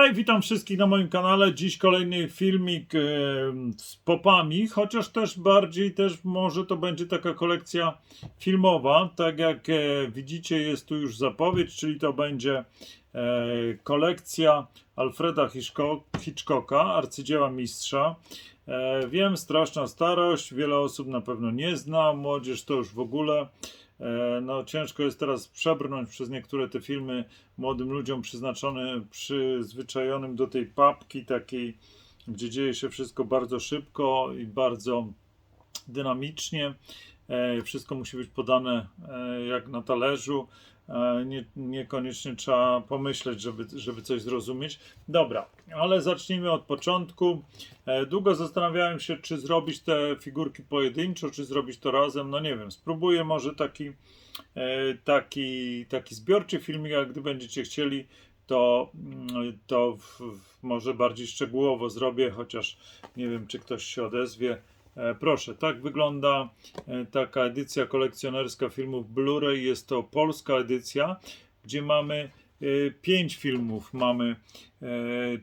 Hej, witam wszystkich na moim kanale. Dziś kolejny filmik e, z popami, chociaż też bardziej też może to będzie taka kolekcja filmowa. Tak jak e, widzicie jest tu już zapowiedź, czyli to będzie e, kolekcja Alfreda Hitchcock, Hitchcocka, arcydzieła mistrza. E, wiem, straszna starość, wiele osób na pewno nie zna, młodzież to już w ogóle. E, No, ciężko jest teraz przebrnąć przez niektóre te filmy młodym ludziom przeznaczone, przyzwyczajonym do tej papki takiej, gdzie dzieje się wszystko bardzo szybko i bardzo dynamicznie. E, Wszystko musi być podane e, jak na talerzu. E, Nie, niekoniecznie trzeba pomyśleć, żeby, żeby coś zrozumieć. Dobra, ale zacznijmy od początku. E, Długo zastanawiałem się, czy zrobić te figurki pojedynczo, czy zrobić to razem. No nie wiem, spróbuję może taki, e, taki, taki zbiorczy filmik, a gdy będziecie chcieli, to, mm, to w, w, może bardziej szczegółowo zrobię, chociaż nie wiem, czy ktoś się odezwie. E, Proszę, tak wygląda e, taka edycja kolekcjonerska filmów Blu-ray. Jest to polska edycja, gdzie mamy e, pięć filmów. Mamy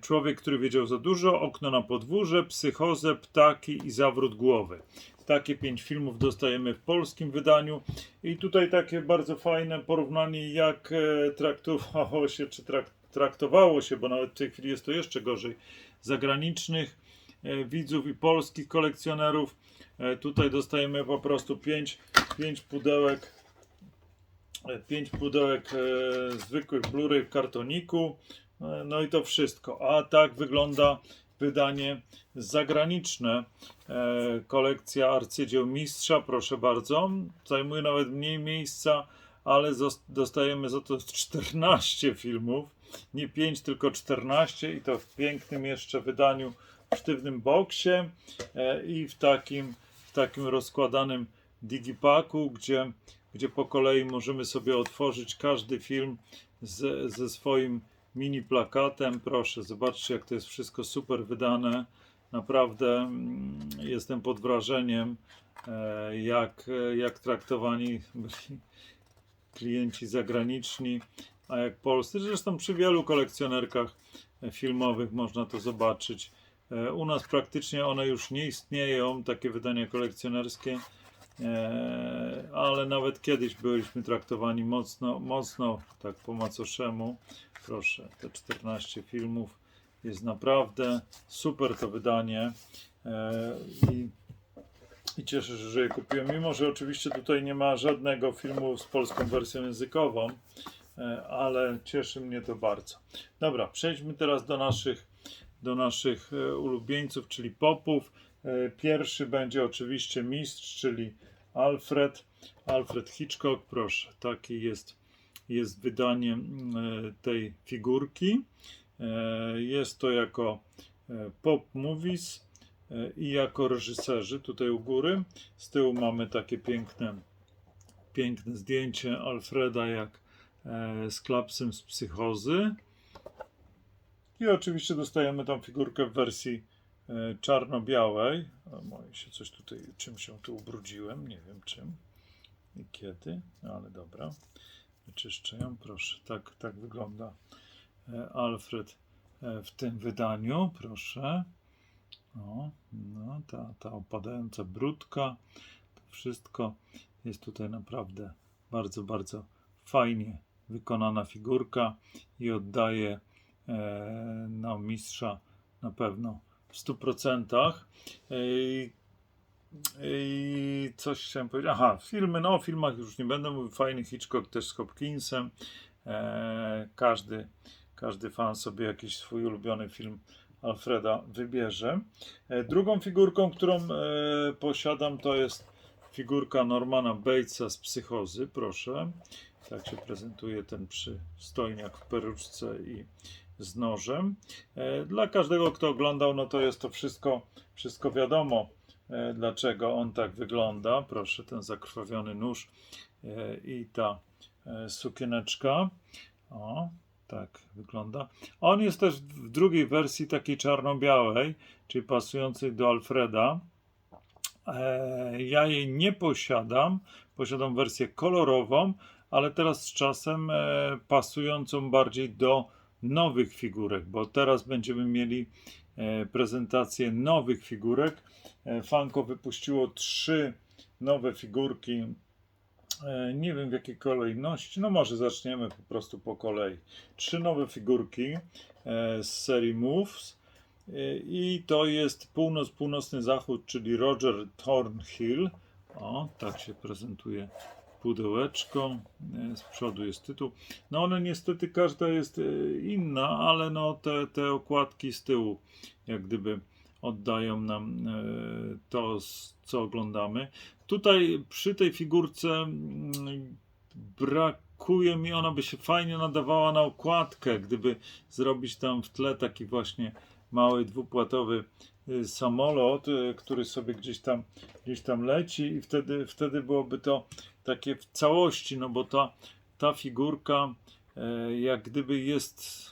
Człowiek, który wiedział za dużo, Okno na podwórze, Psychozę, Ptaki i Zawrót głowy. Takie pięć filmów dostajemy w polskim wydaniu. I tutaj takie bardzo fajne porównanie, jak traktowało się, czy trak, traktowało się, bo nawet w tej chwili jest to jeszcze gorzej, zagranicznych widzów i polskich kolekcjonerów. E, Tutaj dostajemy po prostu pięć, pięć pudełek, e, pięć pudełek e, zwykłych Blu-ray w kartoniku. E, No i to wszystko. A tak wygląda wydanie zagraniczne. E, kolekcja arcydzieł mistrza, proszę bardzo. Zajmuje nawet mniej miejsca, ale dostajemy za to 14 filmów. Nie 5, tylko 14 i to w pięknym jeszcze wydaniu sztywnym boksie e, i w takim, w takim rozkładanym digipaku, gdzie, gdzie po kolei możemy sobie otworzyć każdy film z, ze swoim mini plakatem. Proszę, zobaczcie, jak to jest wszystko super wydane. Naprawdę mm, jestem pod wrażeniem, e, jak, jak traktowani byli klienci zagraniczni, a jak polscy. Zresztą przy wielu kolekcjonerkach filmowych można to zobaczyć. E, U nas praktycznie one już nie istnieją, takie wydania kolekcjonerskie, e, ale nawet kiedyś byliśmy traktowani mocno, mocno tak po macoszemu. Proszę, te 14 filmów jest naprawdę super to wydanie e, i, i cieszę się, że je kupiłem, mimo że oczywiście tutaj nie ma żadnego filmu z polską wersją językową, ale cieszy mnie to bardzo. Dobra, przejdźmy teraz do naszych, do naszych e, ulubieńców, czyli popów. E, Pierwszy będzie oczywiście mistrz, czyli Alfred, Alfred Hitchcock, proszę, taki jest, jest wydanie e, tej figurki. Jest to jako pop movies i jako reżyserzy tutaj u góry. Z tyłu mamy takie piękne, piękne zdjęcie Alfreda jak z klapsem z psychozy. I oczywiście dostajemy tą figurkę w wersji e, czarno-białej. Moje się coś tutaj, czym się tu ubrudziłem, nie wiem czym i kiedy, no ale dobra. Wyczyszczę ją, proszę. Tak, tak wygląda e, Alfred e, w tym wydaniu, proszę. O, no, ta, ta opadająca brudka, to wszystko jest tutaj naprawdę bardzo, bardzo fajnie wykonana figurka i oddaje e, nam mistrza na pewno w 100%. I, I coś chciałem powiedzieć. Aha, filmy, no o filmach już nie będę mówił. Fajny Hitchcock też z Hopkinsem. E, każdy, każdy fan sobie jakiś swój ulubiony film Alfreda wybierze. E, drugą figurką, którą e, posiadam, to jest figurka Normana Batesa z Psychozy. Proszę. Tak się prezentuje ten przystojniak w peruczce i z nożem. E, Dla każdego, kto oglądał, no to jest to wszystko, wszystko wiadomo, e, dlaczego on tak wygląda. Proszę, ten zakrwawiony nóż e, i ta sukieneczka. O, tak wygląda. On jest też w drugiej wersji takiej czarno-białej, czyli pasującej do Alfreda. Ja jej nie posiadam. Posiadam wersję kolorową, ale teraz z czasem pasującą bardziej do nowych figurek, bo teraz będziemy mieli e, prezentację nowych figurek. E, Funko wypuściło trzy nowe figurki. E, Nie wiem w jakiej kolejności, no może zaczniemy po prostu po kolei. Trzy nowe figurki z serii Moves i to jest północ, północny zachód, czyli Roger Thornhill. O, tak się prezentuje pudełeczko. E, Z przodu jest tytuł. No one niestety każda jest e, inna, ale no te, te okładki z tyłu jak gdyby oddają nam e, to, co oglądamy. Tutaj przy tej figurce mm, brakuje mi, ona by się fajnie nadawała na okładkę, gdyby zrobić tam w tle taki właśnie mały dwupłatowy samolot, y, który sobie gdzieś tam, gdzieś tam leci i wtedy, wtedy byłoby to takie w całości, no bo ta, ta figurka e, jak gdyby jest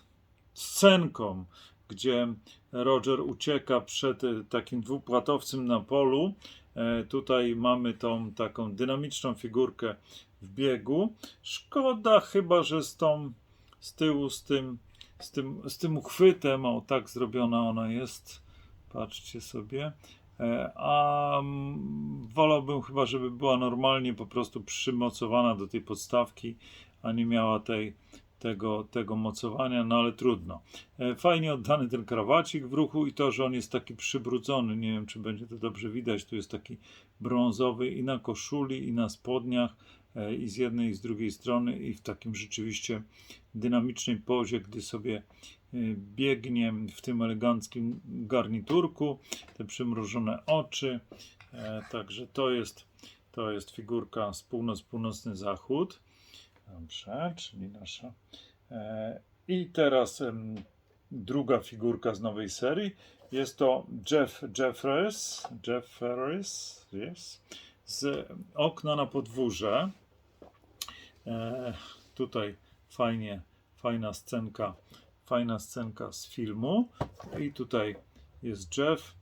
scenką, gdzie Roger ucieka przed e, takim dwupłatowcem na polu. E, Tutaj mamy tą taką dynamiczną figurkę w biegu. Szkoda chyba, że z tą z tyłu, z tym, z tym, z tym uchwytem, o tak zrobiona ona jest. Patrzcie sobie. E, A mm, wolałbym chyba, żeby była normalnie po prostu przymocowana do tej podstawki, a nie miała tej, tego, tego mocowania, no ale trudno. E, Fajnie oddany ten krawacik w ruchu i to, że on jest taki przybrudzony. Nie wiem, czy będzie to dobrze widać. Tu jest taki brązowy i na koszuli, i na spodniach, i z jednej, i z drugiej strony, i w takim rzeczywiście dynamicznej pozie, gdy sobie e, biegnie w tym eleganckim garniturku, te przymrużone oczy. E, Także to jest, to jest figurka z północ, północny zachód. Dobrze, czyli nasza. E, I teraz druga figurka z nowej serii. Jest to Jeff Jeffers, Jeffers yes, z okna na podwórze. E, tutaj fajnie, fajna scenka, fajna scenka z filmu. I tutaj jest Jeff.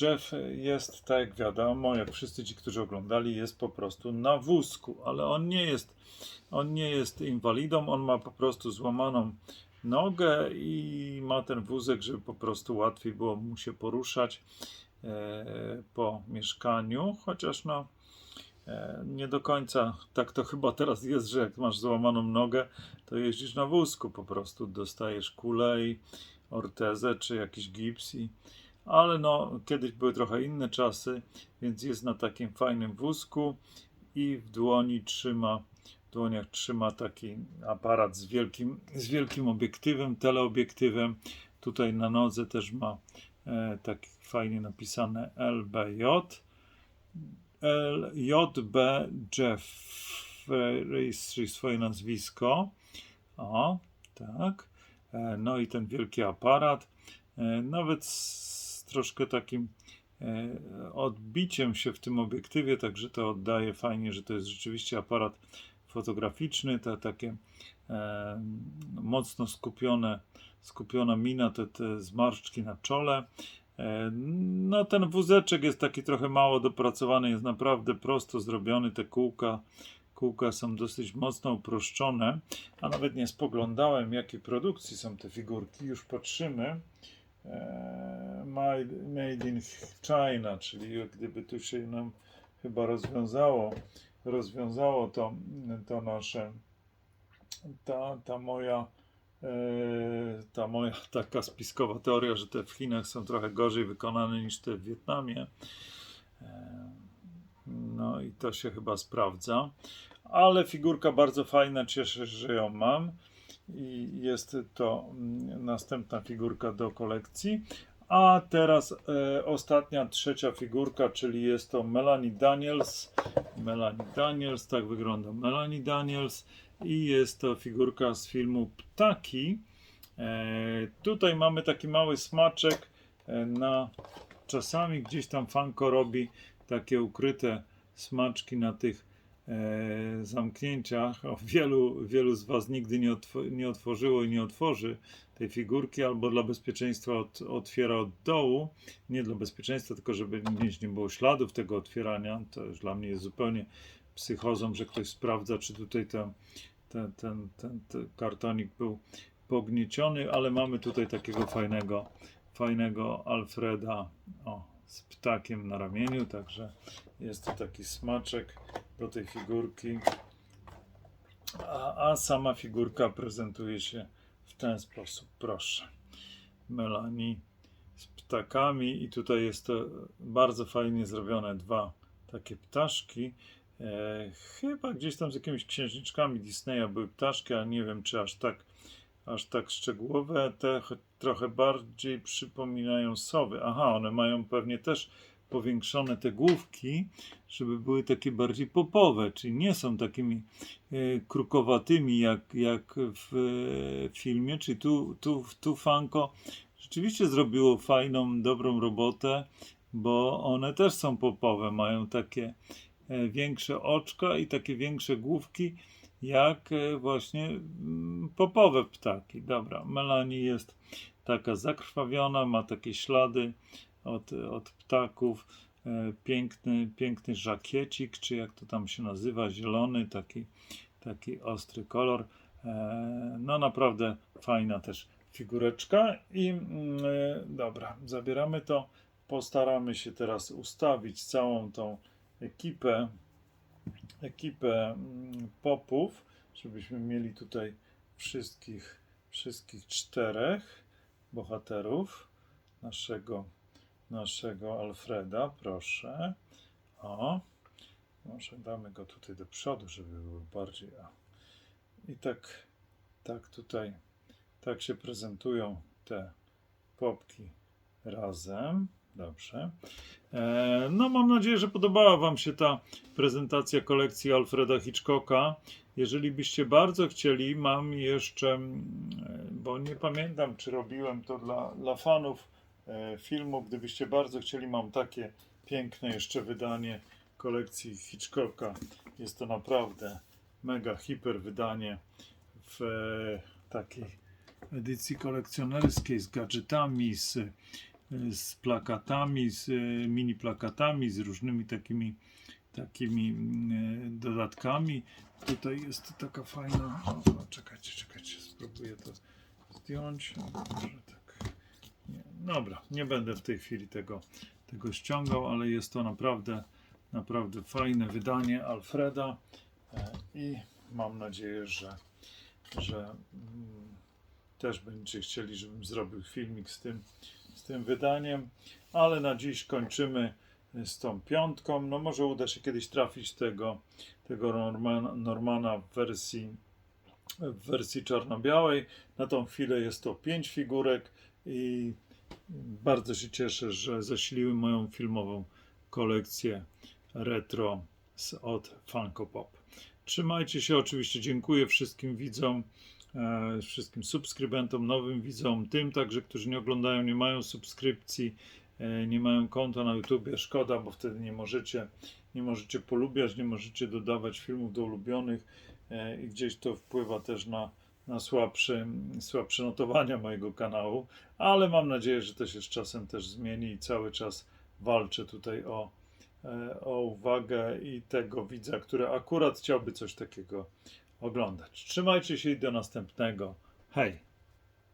Jeff jest, tak jak wiadomo, jak wszyscy ci, którzy oglądali, jest po prostu na wózku, ale on nie jest, on nie jest inwalidą, on ma po prostu złamaną nogę i ma ten wózek, żeby po prostu łatwiej było mu się poruszać e, po mieszkaniu, chociaż no nie do końca tak to chyba teraz jest, że jak masz złamaną nogę, to jeździsz na wózku po prostu, dostajesz kulę i ortezę czy jakiś gips i ale no, kiedyś były trochę inne czasy, więc jest na takim fajnym wózku i w dłoni trzyma, w dłoniach trzyma taki aparat z wielkim, z wielkim obiektywem, teleobiektywem. Tutaj na nodze też ma e, tak fajnie napisane LBJ. LJB Jeffries, czyli swoje nazwisko. O, tak. E, No i ten wielki aparat. E, Nawet z troszkę takim e, odbiciem się w tym obiektywie, także to oddaje fajnie, że to jest rzeczywiście aparat fotograficzny, te takie e, mocno skupione, skupiona mina, te, te zmarszczki na czole. E, no ten wózeczek jest taki trochę mało dopracowany, jest naprawdę prosto zrobiony, te kółka Kółka są dosyć mocno uproszczone, a nawet nie spoglądałem, jakiej produkcji są te figurki. Już patrzymy. Eee, made, in China, czyli gdyby tu się nam chyba rozwiązało, rozwiązało to, to nasze, ta, ta moja, e, ta moja taka spiskowa teoria, że te w Chinach są trochę gorzej wykonane niż te w Wietnamie. Eee, no i to się chyba sprawdza. Ale figurka bardzo fajna, cieszę się, że ją mam. I jest to mm, następna figurka do kolekcji. A teraz e, ostatnia, trzecia figurka, czyli jest to Melanie Daniels. Melanie Daniels, tak wygląda Melanie Daniels. I jest to figurka z filmu Ptaki. E, tutaj mamy taki mały smaczek e, na czasami gdzieś tam Fanko robi takie ukryte smaczki na tych e, zamknięciach. O, wielu, wielu z Was nigdy nie, otw- nie otworzyło i nie otworzy tej figurki, albo dla bezpieczeństwa od, otwiera od dołu. Nie dla bezpieczeństwa, tylko żeby gdzieś nie było śladów tego otwierania. To już dla mnie jest zupełnie psychozą, że ktoś sprawdza, czy tutaj ten, ten, ten, ten, ten kartonik był pognieciony, ale mamy tutaj takiego fajnego, fajnego Alfreda o, z ptakiem na ramieniu, także jest to taki smaczek do tej figurki. A, a sama figurka prezentuje się w ten sposób. Proszę. Melanie z ptakami i tutaj jest to bardzo fajnie zrobione. Dwa takie ptaszki. E, chyba gdzieś tam z jakimiś księżniczkami Disneya były ptaszki, ale nie wiem czy aż tak, aż tak szczegółowe. Te trochę bardziej przypominają sowy. Aha, one mają pewnie też powiększone te główki, żeby były takie bardziej popowe, czyli nie są takimi e, krukowatymi jak, jak w e, filmie, czyli tu, tu, tu Funko rzeczywiście zrobiło fajną, dobrą robotę, bo one też są popowe, mają takie e, większe oczka i takie większe główki, jak e, właśnie mm, popowe ptaki. Dobra, Melanie jest taka zakrwawiona, ma takie ślady od, od ptaków. E, Piękny, piękny żakiecik, czy jak to tam się nazywa, zielony, taki, taki ostry kolor. E, No naprawdę fajna też figureczka i mm, dobra, zabieramy to. Postaramy się teraz ustawić całą tą ekipę, ekipę mm, popów, żebyśmy mieli tutaj wszystkich, wszystkich czterech bohaterów naszego, naszego Alfreda. Proszę. O, może damy go tutaj do przodu, żeby był bardziej. A. I tak, tak tutaj, tak się prezentują te popki razem. Dobrze. E, No, mam nadzieję, że podobała Wam się ta prezentacja kolekcji Alfreda Hitchcocka. Jeżeli byście bardzo chcieli, mam jeszcze, mm, e, bo nie pamiętam, czy robiłem to dla, dla fanów e, filmu. Gdybyście bardzo chcieli, mam takie piękne jeszcze wydanie kolekcji Hitchcocka. Jest to naprawdę mega hiper wydanie w takiej edycji kolekcjonerskiej z gadżetami, z, z plakatami, z e, mini plakatami, z różnymi takimi, takimi e, dodatkami. Tutaj jest taka fajna. O, czekajcie, czekajcie, spróbuję to zdjąć. Może tak. Nie, dobra, nie będę w tej chwili tego, tego ściągał, ale jest to naprawdę, naprawdę fajne wydanie Alfreda e, i mam nadzieję, że, że mm, też będziecie chcieli, żebym zrobił filmik z tym, z tym wydaniem, ale na dziś kończymy z tą piątką. No może uda się kiedyś trafić tego, tego Normana, Normana w wersji w wersji czarno-białej. Na tą chwilę jest to pięć figurek i bardzo się cieszę, że zasiliły moją filmową kolekcję retro od Funko Pop. Trzymajcie się, oczywiście dziękuję wszystkim widzom, e, wszystkim subskrybentom, nowym widzom, tym także, którzy nie oglądają, nie mają subskrypcji, e, nie mają konta na YouTubie. Szkoda, bo wtedy nie możecie, nie możecie polubiać, nie możecie dodawać filmów do ulubionych e, i gdzieś to wpływa też na, na słabsze, słabsze notowania mojego kanału, ale mam nadzieję, że to się z czasem też zmieni i cały czas walczę tutaj o, e, o uwagę i tego widza, który akurat chciałby coś takiego oglądać. Trzymajcie się i do następnego. Hej!